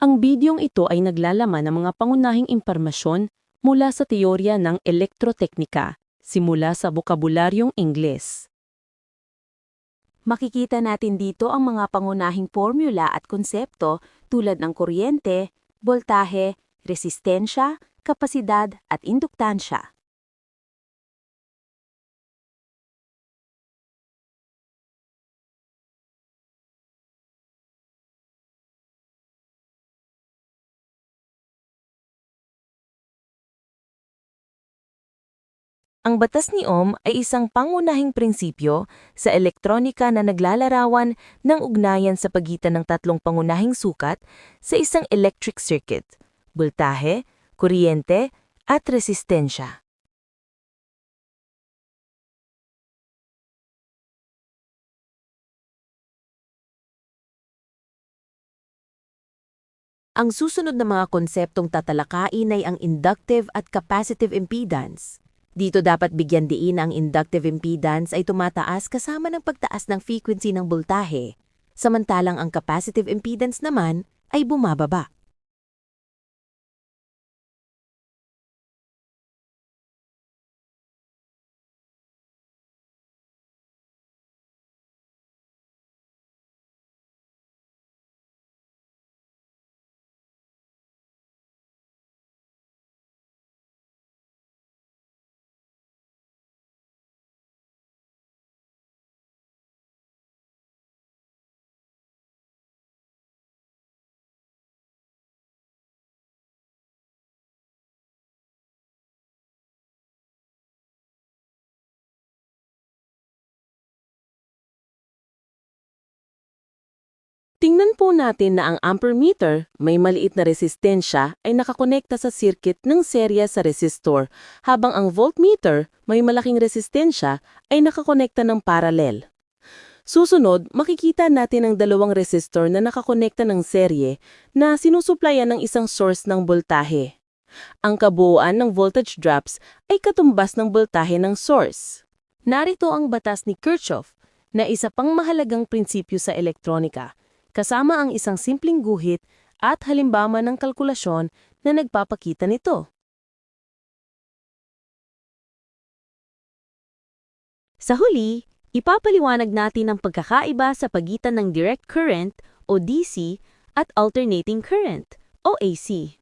Ang bidyong ito ay naglalaman ng mga pangunahing impormasyon mula sa teorya ng elektroteknika, simula sa bokabularyong Ingles. Makikita natin dito ang mga pangunahing formula at konsepto tulad ng kuryente, voltahe, resistensya, kapasidad at induktansya. Ang batas ni Ohm ay isang pangunahing prinsipyo sa elektronika na naglalarawan ng ugnayan sa pagitan ng tatlong pangunahing sukat sa isang electric circuit, voltahe, kuryente, at resistensya. Ang susunod na mga konseptong tatalakayin ay ang inductive at capacitive impedance. Dito dapat bigyan diin ang inductive impedance ay tumataas kasama ng pagtaas ng frequency ng voltahe, samantalang ang capacitive impedance naman ay bumababa. Tingnan po natin na ang ampermeter, may maliit na resistensya, ay nakakonekta sa circuit ng serya sa resistor, habang ang voltmeter, may malaking resistensya, ay nakakonekta ng paralel. Susunod, makikita natin ang dalawang resistor na nakakonekta ng serye na sinusuplayan ng isang source ng voltahe. Ang kabuuan ng voltage drops ay katumbas ng voltahe ng source. Narito ang batas ni Kirchhoff na isa pang mahalagang prinsipyo sa elektronika, kasama ang isang simpleng guhit at halimbawa ng kalkulasyon na nagpapakita nito. Sa huli, ipapaliwanag natin ang pagkakaiba sa pagitan ng direct current o DC at alternating current o AC.